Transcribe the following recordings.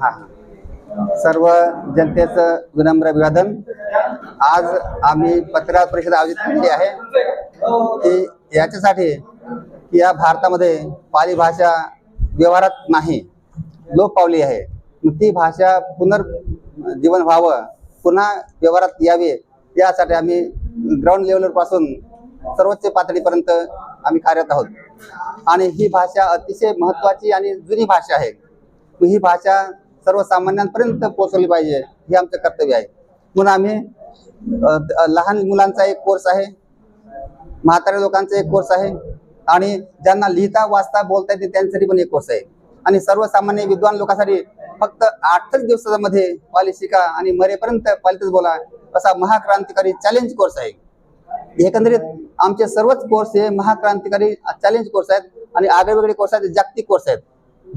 हां. सर्व जनतेचं विनम्र अभिवादन. आज आम्ही पत्रकार परिषद आयोजित केली आहे की याच्यासाठी की या भारतामध्ये पाली भाषा व्यवहारात नाही लोप पावली आहे. मग ती भाषा पुनर्जीवन व्हावं पुन्हा व्यवहारात यावी यासाठी आम्ही ग्राउंड लेवलपासून सर्वोच्च पातळीपर्यंत आम्ही कार्यरत आहोत. आणि ही भाषा अतिशय महत्वाची आणि जुनी भाषा आहे. ही भाषा सर्वसामान्यांपर्यंत पोहोचवली पाहिजे हे आमचं कर्तव्य आहे. म्हणून आम्ही लहान मुलांचा एक कोर्स आहे म्हाताऱ्या लोकांचा एक कोर्स आहे आणि ज्यांना लिहिता वाचता बोलता येते त्यांच्यासाठी पण एक कोर्स आहे. आणि सर्वसामान्य विद्वान लोकांसाठी फक्त आठच दिवसामध्ये पाली शिका आणि मरेपर्यंत पालितच बोला असा महाक्रांतिकारी चॅलेंज कोर्स आहे. एकंदरीत आमचे सर्वच कोर्स हे महाक्रांतिकारी चॅलेंज कोर्स आहेत आणि आगळेवेगळे कोर्स आहेत जागतिक कोर्स आहेत.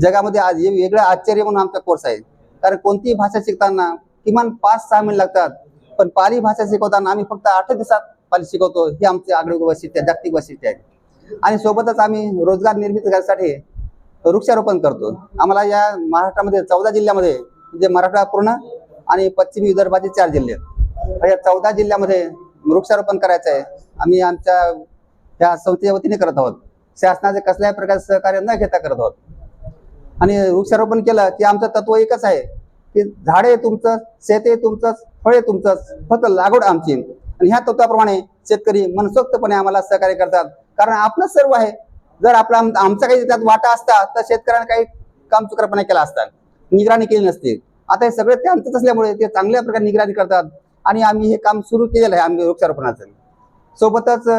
जगामध्ये आज हे वेगळं आश्चर्य म्हणून आमचा कोर्स आहे. कारण कोणतीही भाषा शिकताना किमान पाच सहा महिने लागतात. पण पाली भाषा शिकवताना आम्ही फक्त आठ दिवसात पाली शिकवतो. हे आमचे आगळे वैशिष्ट्य आहे, जागतिक वैशिष्ट्य आहे. आणि सोबतच आम्ही रोजगार निर्मिती करण्यासाठी वृक्षारोपण करतो. आम्हाला या महाराष्ट्रामध्ये चौदा जिल्ह्यामध्ये म्हणजे मराठा पूर्ण आणि पश्चिमी विदर्भाचे चार जिल्हे. आहेत. या चौदा जिल्ह्यामध्ये वृक्षारोपण करायचं आहे. आम्ही आमच्या या संस्थेच्या वतीने करत आहोत. शासनाचे कसल्याही प्रकारचे सहकार्य न घेता करत आहोत. आणि वृक्षारोपण केलं की आमचं तत्व एकच आहे की झाडे तुमचं शेते तुमचं फळे तुमचंच फक्त लागवड आमची. आणि ह्या तत्वाप्रमाणे शेतकरी मनसोक्तपणे आम्हाला सहकार्य करतात. कारण आपलं सर्व आहे. जर आपला आम- आमचा काही त्यात वाटा असता तर शेतकऱ्यांना काही काम चुकरपणे केला असता. निगराणी केली नसती. आता हे सगळे त्यांचंच असल्यामुळे ते चांगल्या प्रकारे निगराणी करतात. आणि आम्ही हे काम सुरू केलेलं आहे आम्ही वृक्षारोपणाचं. सोबतच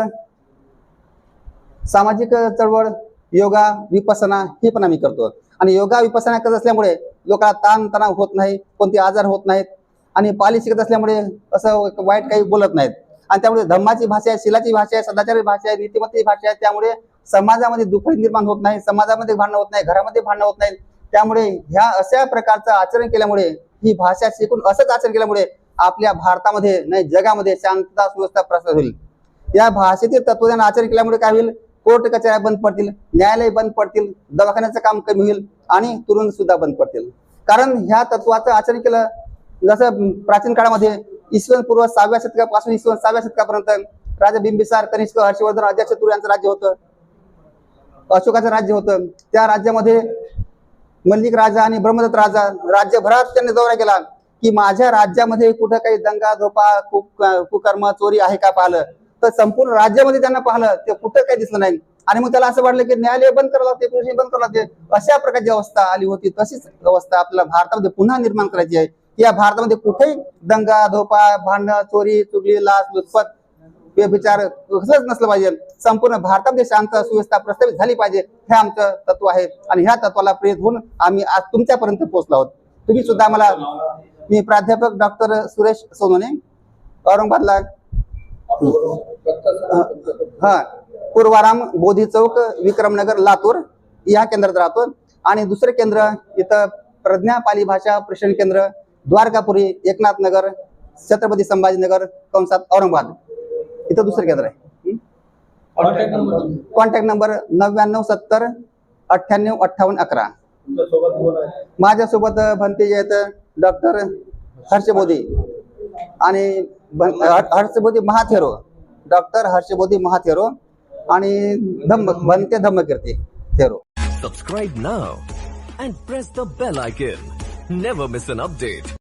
सामाजिक चळवळ योगा विपसना हे पण आम्ही करतो. आणि योगा विपसना करत असल्यामुळे लोकांना ताणतणाव होत नाही कोणते आजार होत नाहीत. आणि पाली शिकत असल्यामुळे असं वाईट काही बोलत नाहीत. आणि त्यामुळे धम्माची भाषा आहे शिलाची भाषा आहे सदाचारी भाषा आहे नीतिमत्तेची भाषा आहे त्यामुळे समाजामध्ये दुफळी निर्माण होत नाही समाजामध्ये भांडणं होत नाही घरामध्ये भांडणं होत नाही त्यामुळे ह्या अशा प्रकारचं आचरण केल्यामुळे ही भाषा शिकून असंच आचरण केल्यामुळे आपल्या भारतामध्ये नाही जगामध्ये शांतता सुव्यवस्था प्रसार होईल. या भाषेतील तत्वज्ञान आचरण केल्यामुळे काय होईल? कोर्ट कचऱ्या बंद पडतील न्यायालय बंद पडतील दवाखान्याचं काम कमी होईल आणि तुरुंग सुद्धा बंद पडतील. कारण ह्या तत्वाचं आचरण केलं जसं प्राचीन काळामध्ये इसवन पूर्व सहाव्या शतकापासून इसवी सहाव्या शतकापर्यंत राजा बिंबिसार कनिष्क हर्षवर्धन अजातशत्रू यांचं राज्य होतं. अशोकाचं राज्य होतं. त्या राज्यामध्ये मल्लिक राजा आणि ब्रह्मदत्त राजा राज्यभरात त्यांनी दौरा केला की माझ्या राज्यामध्ये कुठं काही दंगा धोपा कुकर्म चोरी आहे का पाहिलं? तर संपूर्ण राज्यामध्ये त्यांना पाहिलं ते कुठं काही दिसलं नाही. आणि मग त्याला असं वाटलं की न्यायालय बंद करावं लागते पोलीस बंद करावं लागते. अशा प्रकारची अवस्था आली होती. तशीच अवस्था आपल्याला भारतामध्ये पुन्हा निर्माण करायची आहे. की या भारतामध्ये कुठेही दंगा धोपा भांडणं चोरी चुगली लाच लुचपत विचार कसलंच नसलं पाहिजे. संपूर्ण भारतामध्ये शांत सुव्यवस्था प्रस्थापित झाली पाहिजे. हे आमचं तत्व आहे. आणि ह्या तत्वाला प्रेरित होऊन आम्ही आज तुमच्यापर्यंत पोहोचलो आहोत. तुम्ही सुद्धा मला मी प्राध्यापक डॉक्टर सुरेश सोनोने औरंगाबादला हा पूर्वाराम बोधी चौक विक्रमनगर लातूर या केंद्रात राहतो. आणि दुसरं केंद्र इथं प्रज्ञा पाली भाषा प्रशिक्षण केंद्र द्वारकापुरी एकनाथ नगर छत्रपती संभाजीनगर कंसात औरंगाबाद. इथं दुसरं केंद्र आहे. कॉन्टॅक्ट नंबर नव्याण्णव सत्तर अठ्ठ्याण्णव अठ्ठावन्न अकरा. माझ्यासोबत भंतेजे आहेत डॉक्टर हर्षबोधी आणि भं- हर- हर्षबोधी महाथेरो डॉक्टर हर्षबोधी महाथेरो आणि धम्म Bhante Dhammakirti Thero Subscribe now and press the bell icon. Never miss an update.